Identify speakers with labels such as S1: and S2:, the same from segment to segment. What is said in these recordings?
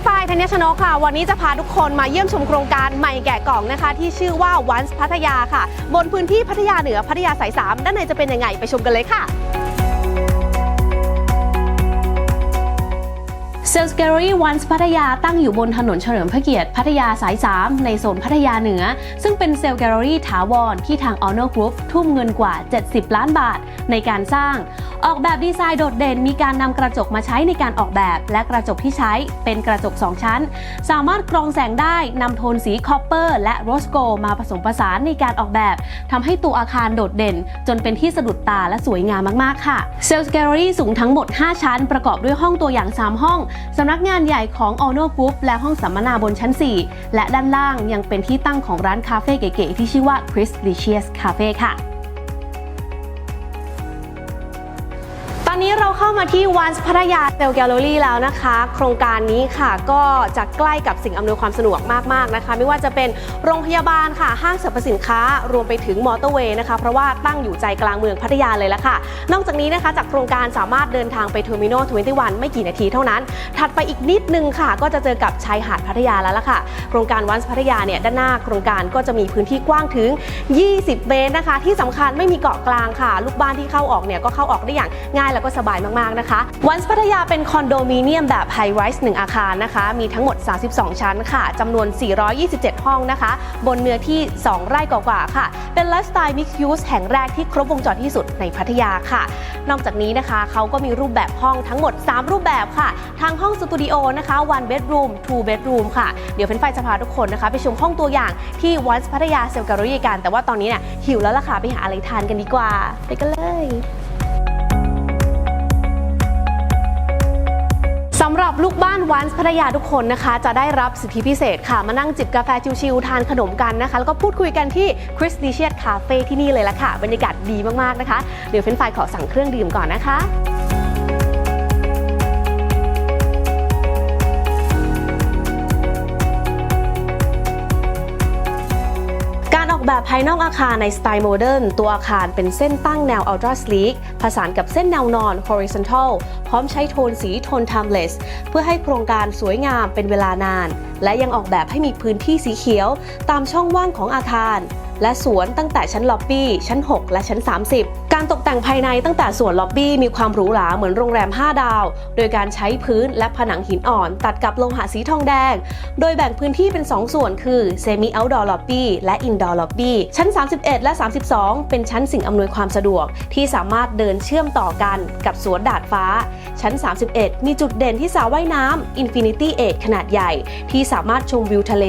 S1: นฝ้ายธัญชนกค่ะ วันนี้จะพาทุกคนมาเยี่ยมชมโครงการใหม่แกะกล่องนะคะ ที่ชื่อว่า Once พัทยาค่ะ บนพื้นที่พัทยาเหนือพัทยาสาย3ด้านในจะเป็นยังไงไปชมกันเลยค่ะ
S2: เซลส์แกลเลอรี่วันส์พัทยาตั้งอยู่บนถนนเฉลิมพระเกียรติพัทยาสาย 3 ในโซนพัทยาเหนือ ซึ่งเป็นเซลล์แกลเลอรี่ถาวรที่ทาง o n o Group ทุ่มเงินกว่า 70 ล้านบาทในการสร้าง ออกแบบดีไซน์โดดเด่นมีการนำกระจกมาใช้ในการออกแบบ และกระจกที่ใช้เป็นกระจก 2 ชั้น สามารถกรองแสงได้นำโทนสีคอปเปอร์และโรสโกมาผสมผสานในการออกแบบทำให้ตัวอาคารโดดเด่น จนเป็นที่สะดุดตาและสวยงามมากๆค่ะเซลส์แกลเลอรี่สูงทั้งหมด 5 ชั้น ประกอบด้วยห้องตัวอย่าง 3 ห้องสำนักงานใหญ่ของ o n o Group และห้องสัมมนาบนชั้น 4 และด้านล่างยังเป็นที่ตั้งของร้านคาเฟ่เก๋ๆที่ชื่อว่า Chris Licious Cafe ค่ะ
S1: นนี้เราเข้ามาที่วันพัทยาเซลแกลเลอรี่แล้วนะคะ โครงการนี้ค่ะก็จะใกล้กับสิ่งอำนวยความสะดวกมากๆนะคะ ไม่ว่าจะเป็นโรงพยาบาลค่ะ ห้างสรรพสินค้ารวมไปถึงมอเตอร์เวย์นะคะ เพราะว่าตั้งอยู่ใจกลางเมืองพัทยาเลยละค่ะ นอกจากนี้นะคะจากโครงการสามารถเดินทางไปเทอร์มินอล21 ไม่กี่นาทีเท่านั้น ถัดไปอีกนิดนึงค่ะ ก็จะเจอกับชายหาดพัทยาแล้วล่ะค่ะ โครงการวันพัทยาเนี่ยด้านหน้าโครงการก็จะมีพื้นที่กว้างถึง 20 เมตรนะคะ ที่สำคัญไม่มีเกาะกลางค่ะ ลูกบ้านที่เข้าออกเนี่ยก็เข้าออกได้อย่างง่ายแล้วก็สบายมากๆนะคะวันส์พัทยาเป็นคอนโดมิเนียมแบบไฮไรส์1อาคารนะคะ มีทั้งหมด 32 ชั้นค่ะจำนวน 427 ห้องนะคะ บนเนื้อที่ 2 ไร่กว่าๆค่ะ เป็นไลฟ์สไตล์มิกซ์ยูสแห่งแรกที่ครบวงจรที่สุดในพัทยาค่ะ นอกจากนี้นะคะเขาก็มีรูปแบบห้องทั้งหมด 3 รูปแบบค่ะ ทางห้องสตูดิโอนะคะ one bedroom two bedroom ค่ะ เดี๋ยวเฟรนไฟจะพาทุกคนนะคะ ไปชมห้องตัวอย่างที่วันส์พัทยาเซลการีกัน แต่ว่าตอนนี้เนี่ยหิวแล้วล่ะค่ะไปหาอะไรทานกันดีกว่า ไปกันเลย ลูกบ้านวันพัทยาทุกคนนะคะ จะได้รับสิทธิพิเศษค่ะ มานั่งจิบกาแฟชิวๆทานขนมกันนะคะ แล้วก็พูดคุยกันที่คริสติเชียตคาเฟ่ที่นี่เลยละค่ะ บรรยากาศดีมากๆนะคะ เดี๋ยวเฟนไฟขอสั่งเครื่องดื่มก่อนนะคะ ภายนอกอาคารในสไตล์โมเดิร์นตัวอาคารเป็นเส้นตั้งแนวอัลตราสลีกผสานกับเส้นแนวนอน Horizontal พร้อมใช้โทนสีโทน Timeless เพื่อให้โครงการสวยงามเป็นเวลานาน และยังออกแบบให้มีพื้นที่สีเขียว ตามช่องว่างของอาคาร และสวนตั้งแต่ชั้นล็อบบี้ชั้น 6 และชั้น 30การตกแต่งภายในตั้งแต่ส่วนล็อบบี้มีความหรูหราเหมือนโรงแรม 5 ดาว โดยการใช้พื้นและผนังหินอ่อน ตัดกับโลหะสีทองแดง โดยแบ่งพื้นที่เป็น 2 ส่วนคือ Semi Outdoor Lobby และ Indoor Lobby ชั้น 31 และ 32 เป็นชั้นสิ่งอำนวยความสะดวก ที่สามารถเดินเชื่อมต่อกันกับสวนดาดฟ้า ชั้น 31 มีจุดเด่นที่สระว่ายน้ำ Infinity 8ขนาดใหญ่ ที่สามารถชมวิวทะเล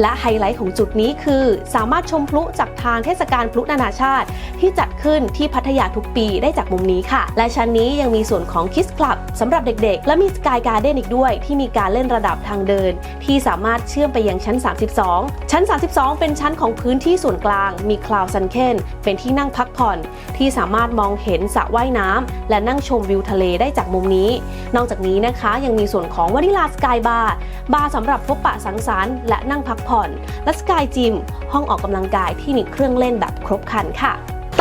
S1: และไฮไลท์ของจุดนี้คือ สามารถชมพลุจากทางเทศกาลพลุนานาชาติ ที่จัดขึ้นที่พัทยาทุกปีได้จากมุมนี้ค่ะ และชั้นนี้ยังมีส่วนของ Kids Club สำหรับเด็กๆ และมีสกายการ์เด้นอีกด้วย ที่มีการเล่นระดับทางเดิน ที่สามารถเชื่อมไปยังชั้น 32 ชั้น 32 เป็นชั้นของพื้นที่ส่วนกลาง มีคลาวซันเคนเป็นที่นั่งพักผ่อน ที่สามารถมองเห็นสระว่ายน้ำและนั่งชมวิวทะเลได้จากมุมนี้ นอกจากนี้นะคะยังมีส่วนของวานิลาสกายบาร์บาร์สำหรับพบปะสังสรรค์และนั่งพักผ่อน และสกายจิมห้องออกกำลังกายที่มีเครื่องเล่นแบบครบครันค่ะ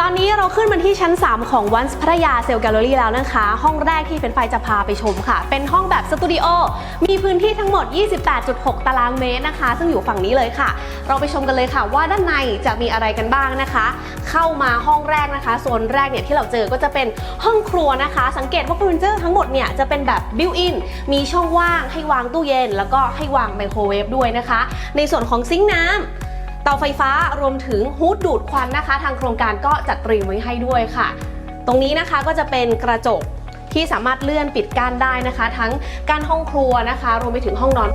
S1: อนนี้เราขึ้นมาที่ชั้น 3 ของวันพัทยาเซลแกลเลอรี่แล้วนะคะ ห้องแรกที่เป็นไฟจะพาไปชมค่ะ เป็นห้องแบบสตูดิโอ มีพื้นที่ทั้งหมด 28.6 ตารางเมตรนะคะ ซึ่งอยู่ฝั่งนี้เลยค่ะ เราไปชมกันเลยค่ะ ว่าด้านในจะมีอะไรกันบ้างนะคะ เข้ามาห้องแรกนะคะ โซนแรกเนี่ยที่เราเจอก็จะเป็นห้องครัวนะคะ สังเกตว่าเฟอร์นิเจอร์ทั้งหมดเนี่ยจะเป็นแบบบิวอิน มีช่องว่างให้วางตู้เย็น แล้วก็ให้วางไมโครเวฟด้วยนะคะ ในส่วนของซิงค์น้ำ เตาไฟฟ้ารวมถึงฮูดดูดควันนะคะ ทางโครงการก็จัดเตรียมไว้ให้ด้วยค่ะ ตรงนี้นะคะก็จะเป็นกระจกที่สามารถเลื่อนปิดกั้นได้นะคะ ทั้งกั้นห้องครัวนะคะ รวมไปถึงห้องนอน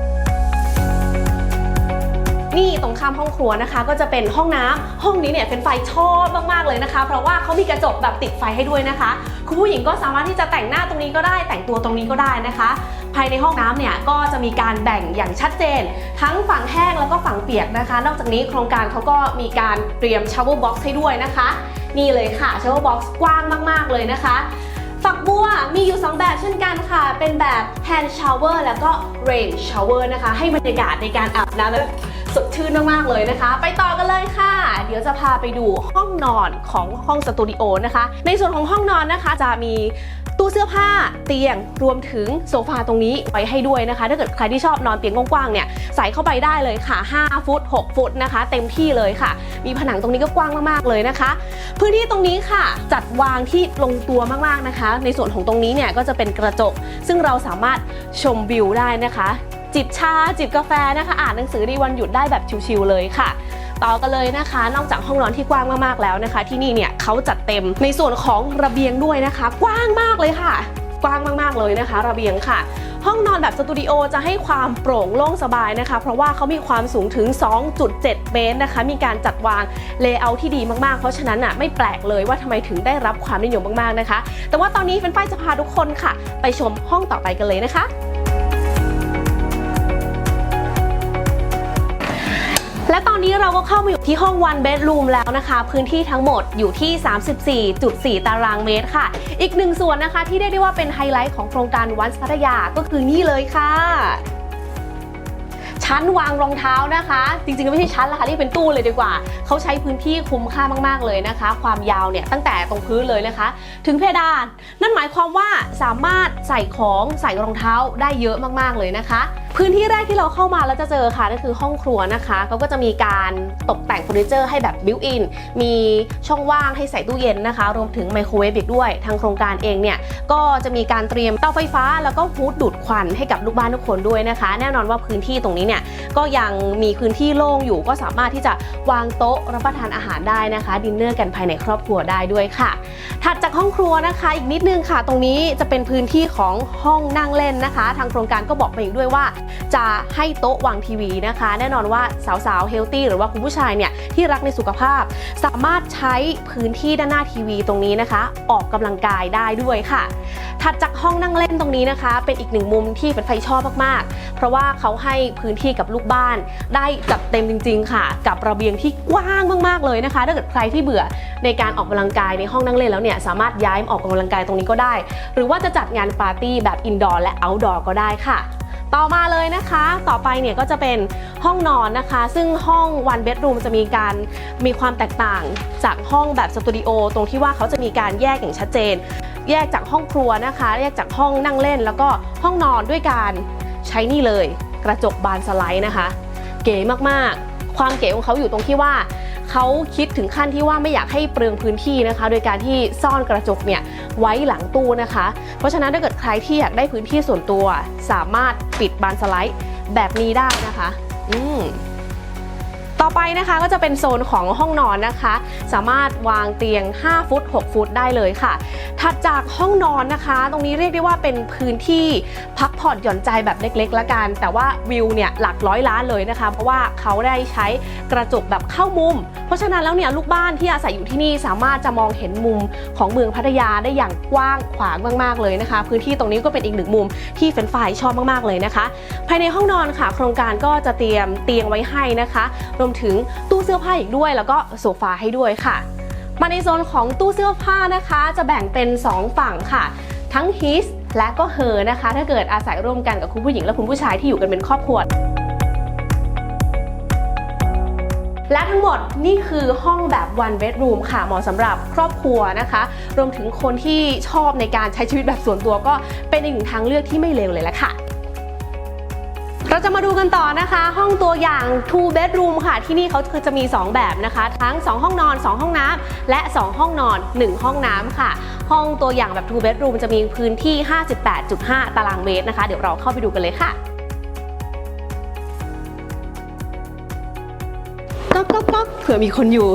S1: นี่ตรงข้ามห้องครัวนะคะ ก็จะเป็นห้องน้ำห้องนี้เนี่ยเป็นไฟชอบมากๆเลยนะคะ เพราะว่าเขามีกระจกแบบติดไฟให้ด้วยนะคะ คุณผู้หญิงก็สามารถที่จะแต่งหน้าตรงนี้ก็ได้ แต่งตัวตรงนี้ก็ได้นะคะ ภายในห้องน้ำเนี่ยก็จะมีการแบ่งอย่างชัดเจน ทั้งฝั่งแห้งแล้วก็ฝั่งเปียกนะคะ นอกจากนี้โครงการเขาก็มีการเตรียมชาวเวอร์บ็อกซ์ให้ด้วยนะคะ นี่เลยค่ะชาวเวอร์บ็อกซ์กว้างมากๆเลยนะคะฝักบัวมีอยู่ 2 แบบเช่นกันค่ะ เป็นแบบ hand shower แล้วก็ rain shower นะคะ ให้บรรยากาศในการอาบน้ำแบบ สดชื่นมากๆเลยนะคะ ไปต่อกันเลยค่ะ เดี๋ยวจะพาไปดูห้องนอนของห้องสตูดิโอนะคะ ในส่วนของห้องนอนนะคะจะมีตู้เสื้อผ้าเตียงรวมถึงโซฟาตรงนี้ไว้ให้ด้วยนะคะ ถ้าเกิดใครที่ชอบนอนเตียงกว้างๆเนี่ยใส่เข้าไปได้เลยค่ะ 5 ฟุต 6 ฟุตนะคะ เต็มที่เลยค่ะ มีผนังตรงนี้ก็กว้างมากๆเลยนะคะ พื้นที่ตรงนี้ค่ะจัดวางที่ลงตัวมากๆนะคะ ในส่วนของตรงนี้เนี่ยก็จะเป็นกระจก ซึ่งเราสามารถชมวิวได้นะคะ จิบชา จิบกาแฟนะคะ อ่านหนังสือในวันหยุดได้แบบชิวๆเลยค่ะ ต่อกันเลยนะคะ นอกจากห้องนอนที่กว้างมากๆแล้วนะคะ ที่นี่เนี่ยเขาจัดเต็มในส่วนของระเบียงด้วยนะคะ กว้างมากเลยค่ะ กว้างมากๆเลยนะคะ ระเบียงค่ะห้องนอนแบบสตูดิโอจะให้ความโปร่งโล่งสบายนะคะ เพราะว่าเขามีความสูงถึง 2.7 เมตรนะคะ มีการจัดวางเลเยอร์ที่ดีมากๆ เพราะฉะนั้นอะไม่แปลกเลยว่าทำไมถึงได้รับความนิยมมากๆนะคะ แต่ว่าตอนนี้เป็นฝ้ายจะพาทุกคนค่ะ ไปชมห้องต่อไปกันเลยนะคะ และตอนนี้เราก็เข้ามาอยู่ที่ห้อง one bedroom แล้วนะคะ พื้นที่ทั้งหมดอยู่ที่ 34.4 ตารางเมตรค่ะ อีกหนึ่งส่วนนะคะที่เรียกได้ว่าเป็นไฮไลท์ของโครงการวันพัทยาก็คือนี่เลยค่ะชั้นวางรองเท้านะคะ จริงๆก็ไม่ใช่ชั้นละค่ะเรียกเป็นตู้เลยดีกว่า เขาใช้พื้นที่คุ้มค่ามากๆเลยนะคะ ความยาวเนี่ยตั้งแต่ตรงพื้นเลยนะคะ ถึงเพดาน นั่นหมายความว่าสามารถใส่ของใส่รองเท้าได้เยอะมากๆเลยนะคะ พื้นที่แรกที่เราเข้ามาแล้วจะเจอค่ะก็คือห้องครัวนะคะเขาก็จะมีการตกแต่งเฟอร์นิเจอร์ให้แบบบิวอินมีช่องว่างให้ใส่ตู้เย็นนะคะ รวมถึงไมโครเวฟอีกด้วย ทางโครงการเองเนี่ยก็จะมีการเตรียมเตาไฟฟ้า แล้วก็ฮูดดูดควันให้กับลูกบ้านทุกคนด้วยนะคะ แน่นอนว่าพื้นที่ตรงนี้เนี่ยก็ยังมีพื้นที่โล่งอยู่ ก็สามารถที่จะวางโต๊ะรับประทานอาหารได้นะคะดินเนอร์กันภายในครอบครัวได้ด้วยค่ะ ถัดจากห้องครัวนะคะ อีกนิดนึงค่ะ ตรงนี้จะเป็นพื้นที่ของห้องนั่งเล่นนะคะ ทางโครงการก็บอกมาอีกด้วยว่าจะให้โต๊ะวางทีวีนะคะ แน่นอนว่าสาวๆเฮลตี้หรือว่าคุณผู้ชายเนี่ยที่รักในสุขภาพ สามารถใช้พื้นที่ด้านหน้าทีวีตรงนี้นะคะ ออกกำลังกายได้ด้วยค่ะ ถัดจากห้องนั่งเล่นตรงนี้นะคะ เป็นอีกหนึ่งมุมที่เป็นไฟชอบมากๆ เพราะว่าเขาให้พื้นที่กับลูกบ้าน ได้จัดเต็มจริง ๆ ค่ะ กับระเบียงที่กว้างมากๆเลยนะคะถ้าเกิดใครที่เบื่อในการออกกำลังกายในห้องนั่งเล่นแล้วเนี่ยสามารถย้ายมาออกกำลังกายตรงนี้ก็ได้ หรือว่าจะจัดงานปาร์ตี้แบบอินดอร์และเอาท์ดอร์ก็ได้ค่ะ ต่อมาเลยนะคะ ต่อไปเนี่ยก็จะเป็นห้องนอนนะคะ ซึ่งห้อง one bedroom จะมีการมีความแตกต่างจากห้องแบบสตูดิโอตรงที่ว่าเขาจะมีการแยกอย่างชัดเจน แยกจากห้องครัวนะคะ แยกจากห้องนั่งเล่น แล้วก็ห้องนอนด้วยการใช้นี่เลย กระจกบานสไลด์นะคะ เก๋มากๆ ความเก๋ของเขาอยู่ตรงที่ว่า เขาคิดถึงขั้นที่ว่าไม่อยากให้เปลืองพื้นที่นะคะ โดยการที่ซ่อนกระจกเนี่ยไว้หลังตู้นะคะ เพราะฉะนั้นถ้าเกิดใครที่อยากได้พื้นที่ส่วนตัว สามารถปิดบานสไลด์แบบนี้ได้นะคะ อืม ต่อไปนะคะก็จะเป็นโซนของห้องนอนนะคะ สามารถวางเตียง 5 ฟุต 6 ฟุตได้เลยค่ะ ถัดจากห้องนอนนะคะ ตรงนี้เรียกได้ว่าเป็นพื้นที่พักผ่อนหย่อนใจแบบเล็กๆละกัน แต่ว่าวิวเนี่ยหลักร้อยล้านเลยนะคะ เพราะว่าเขาได้ใช้กระจกแบบเข้ามุม เพราะฉะนั้นแล้วเนี่ยลูกบ้านที่อาศัยอยู่ที่นี่สามารถจะมองเห็นมุมของเมืองพัทยาได้อย่างกว้างขวางมากๆเลยนะคะ พื้นที่ตรงนี้ก็เป็นอีกหนึ่งมุมที่แฟนฝ่ายชอบมากๆเลยนะคะ ภายในห้องนอนค่ะ โครงการก็จะเตรียมเตียงไว้ให้นะคะรวมถึงตู้เสื้อผ้าอีกด้วย แล้วก็โซฟาให้ด้วยค่ะ มาในโซนของตู้เสื้อผ้านะคะ จะแบ่งเป็น 2 ฝั่งค่ะ ทั้ง his และก็ her นะคะ ถ้าเกิดอาศัยร่วมกันกับคุณผู้หญิงและคุณผู้ชายที่อยู่กันเป็นครอบครัวและทั้งหมดนี่คือห้องแบบ one bedroom ค่ะเหมาะสำหรับครอบครัวนะคะ รวมถึงคนที่ชอบในการใช้ชีวิตแบบส่วนตัวก็เป็นอีกหนึ่งทางเลือกที่ไม่เลวเลยละค่ะ จะมาดูกันต่อนะคะ ห้องตัวอย่าง two bedroom ค่ะ ที่นี่เขาคือจะมี 2 แบบนะคะ ทั้ง 2 ห้องนอน 2 ห้องน้ำและ 2 ห้องนอน 1 ห้องน้ำค่ะ ห้องตัวอย่างแบบ two bedroom จะมีพื้นที่ 58.5 ตารางเมตรนะคะ เดี๋ยวเราเข้าไปดูกันเลยค่ะ อกก๊อกก๊อกเผื่อมีคนอยู่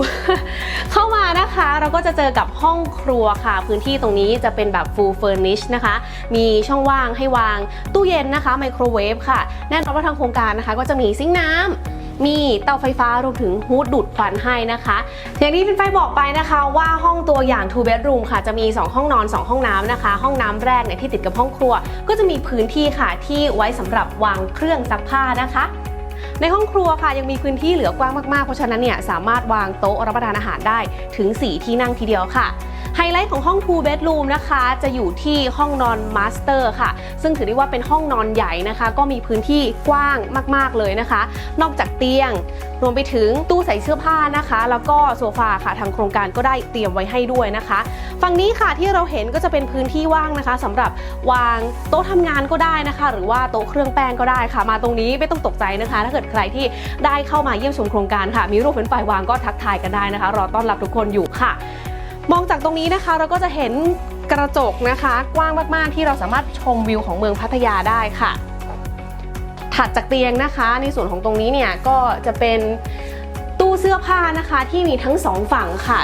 S1: เข้ามานะคะ เราก็จะเจอกับห้องครัวค่ะ พื้นที่ตรงนี้จะเป็นแบบ full furnish นะคะ มีช่องว่างให้วางตู้เย็นนะคะไมโครเวฟค่ะ แน่นอนว่าทางโครงการนะคะ ก็จะมีซิงค์น้ำมีเตาไฟฟ้ารวมถึงฮูดดูดควันให้นะคะ อย่างที่เป็นไฟบอกไปนะคะ ว่าห้องตัวอย่าง two bedroom ค่ะ จะมี 2 ห้องนอน 2 ห้องน้ำนะคะ ห้องน้ำแรกเนี่ยที่ติดกับห้องครัว ก็จะมีพื้นที่ค่ะที่ไว้สำหรับวางเครื่องซักผ้านะคะ ในห้องครัวค่ะยังมีพื้นที่เหลือกว้างมากๆ เพราะฉะนั้นเนี่ยสามารถวางโต๊ะรับประทานอาหารได้ถึง 4 ที่นั่งทีเดียวค่ะ ไฮไลท์ของห้อง two bedroom นะคะ จะอยู่ที่ห้องนอน master ค่ะ ซึ่งถือได้ว่าเป็นห้องนอนใหญ่นะคะ ก็มีพื้นที่กว้างมาก ๆ เลยนะคะ นอกจากเตียง รวมไปถึงตู้ใส่เสื้อผ้านะคะ แล้วก็โซฟาค่ะ ทางโครงการก็ได้เตรียมไว้ให้ด้วยนะคะ ฝั่งนี้ค่ะที่เราเห็นก็จะเป็นพื้นที่ว่างนะคะสำหรับวางโต๊ะทำงานก็ได้นะคะ หรือว่าโต๊ะเครื่องแป้งก็ได้ค่ะ มาตรงนี้ไม่ต้องตกใจนะคะ ถ้าเกิดใครที่ได้เข้ามาเยี่ยมชมโครงการค่ะ มีรูปเป็นฝ่ายวางก็ทักทายกันได้นะคะ รอต้อนรับทุกคนอยู่ค่ะ มองจากตรงนี้นะคะเราก็จะเห็นกระจกนะคะกว้างมากๆที่เราสามารถชมวิวของเมืองพัทยาได้ค่ะ ถัดจากเตียงนะคะ ในส่วนของตรงนี้เนี่ยก็จะเป็นตู้เสื้อผ้านะคะที่มีทั้งสองฝั่งค่ะ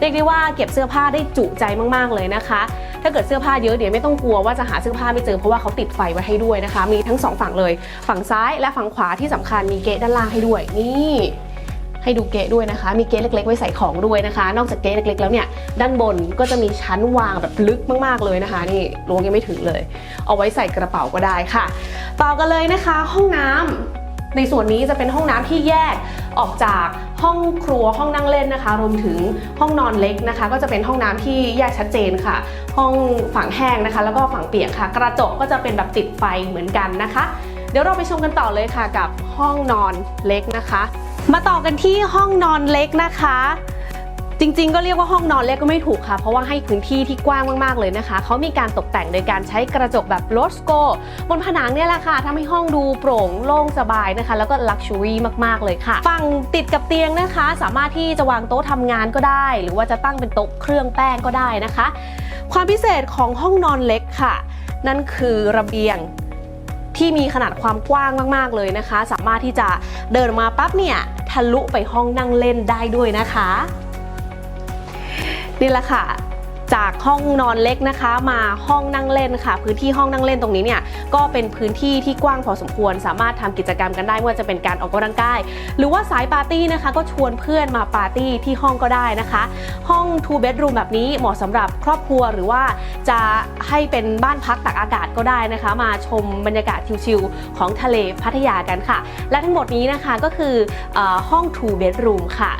S1: เรียกได้ว่าเก็บเสื้อผ้าได้จุใจมากๆเลยนะคะ ถ้าเกิดเสื้อผ้าเยอะเดี๋ยวไม่ต้องกลัวว่าจะหาเสื้อผ้าไม่เจอเพราะว่าเขาติดไฟไว้ให้ด้วยนะคะ มีทั้งสองฝั่งเลย ฝั่งซ้ายและฝั่งขวาที่สำคัญมีเกะด้านล่างให้ด้วยนี่ ให้ดูเกะด้วยนะคะ มีเกะเล็ก ๆ ไว้ใส่ของด้วยนะคะ นอกจากเกะเล็ก ๆ แล้วเนี่ย ด้านบนก็จะมีชั้นวางแบบลึกมากๆเลยนะคะ นี่ล้วงยังไม่ถึงเลย เอาไว้ใส่กระเป๋าก็ได้ค่ะ ต่อกันเลยนะคะ ห้องน้ำในส่วนนี้จะเป็นห้องน้ำที่แยกออกจากห้องครัวห้องนั่งเล่นนะคะ รวมถึงห้องนอนเล็กนะคะ ก็จะเป็นห้องน้ำที่แยกชัดเจนค่ะ ห้องฝั่งแห้งนะคะ แล้วก็ฝั่งเปียกค่ะ กระจกก็จะเป็นแบบติดไฟเหมือนกันนะคะ เดี๋ยวเราไปชมกันต่อเลยค่ะกับห้องนอนเล็กนะคะ มาต่อกันที่ห้องนอนเล็กนะคะ จริงๆ ก็เรียกว่าห้องนอนเล็กก็ไม่ถูกค่ะ เพราะว่าให้พื้นที่ที่กว้างมากๆเลยนะคะ เขามีการตกแต่งโดยการใช้กระจกแบบโรสโกบนผนังเนี่ยแหละค่ะทำให้ห้องดูโปร่งโล่งสบายนะคะ แล้วก็ลักชัวรี่มากๆเลยค่ะ ฝั่งติดกับเตียงนะคะ สามารถที่จะวางโต๊ะทำงานก็ได้ หรือว่าจะตั้งเป็นโต๊ะเครื่องแป้งก็ได้นะคะ ความพิเศษของห้องนอนเล็กค่ะ นั่นคือระเบียงที่มีขนาดความกว้างมาก ๆ เลยนะคะ สามารถที่จะเดินมาปั๊บเนี่ย ทะลุไปห้องนั่งเล่นได้ด้วยนะคะ นี่แหละค่ะ จากห้องนอนเล็กนะคะ มาห้องนั่งเล่นค่ะ พื้นที่ห้องนั่งเล่นตรงนี้เนี่ยก็เป็นพื้นที่ที่กว้างพอสมควร สามารถทำกิจกรรมกันได้ไม่ว่าจะเป็นการออกกำลังกาย หรือว่าสายปาร์ตี้นะคะ ก็ชวนเพื่อนมาปาร์ตี้ที่ห้องก็ได้นะคะ ห้อง two bedroom แบบนี้เหมาะสำหรับครอบครัวหรือว่าจะให้เป็นบ้านพักตากอากาศก็ได้นะคะ มาชมบรรยากาศชิลๆของทะเลพัทยากันค่ะ และทั้งหมดนี้นะคะก็คือเออห้อง two bedroom ค่ะ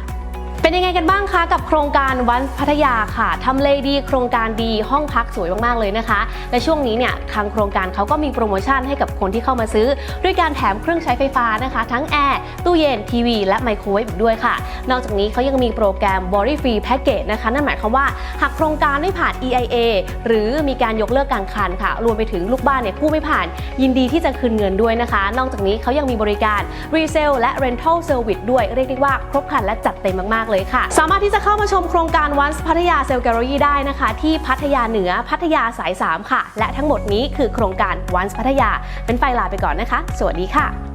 S1: เป็นยังไงกันบ้างคะกับโครงการวันพัทยาค่ะทำเลดีโครงการดีห้องพักสวยมากๆเลยนะคะ และช่วงนี้เนี่ยทางโครงการเขาก็มีโปรโมชั่นให้กับคนที่เข้ามาซื้อ ด้วยการแถมเครื่องใช้ไฟฟ้านะคะ ทั้งแอร์ตู้เย็นทีวี และไมโครเวฟด้วยค่ะ นอกจากนี้เขายังมีโปรแกรม Worry Free Package นะคะ นั่นหมายความว่าหากโครงการไม่ผ่าน EIA หรือมีการยกเลิกกางคันค่ะ รวมไปถึงลูกบ้านเนี่ยกู้ไม่ผ่าน ยินดีที่จะคืนเงินด้วยนะคะ นอกจากนี้เขายังมีบริการ Resale และ Rental Service ด้วยเรียกได้ว่าครบครันและจัดเต็มมากๆเลยค่ะ สามารถที่จะเข้ามาชมโครงการวันพัทยาเซลแกลเลอรี่ได้นะคะ ที่พัทยาเหนือพัทยาสาย 3 ค่ะ และทั้งหมดนี้คือโครงการวันพัทยา เป็นไฟลาไปก่อนนะคะ สวัสดีค่ะ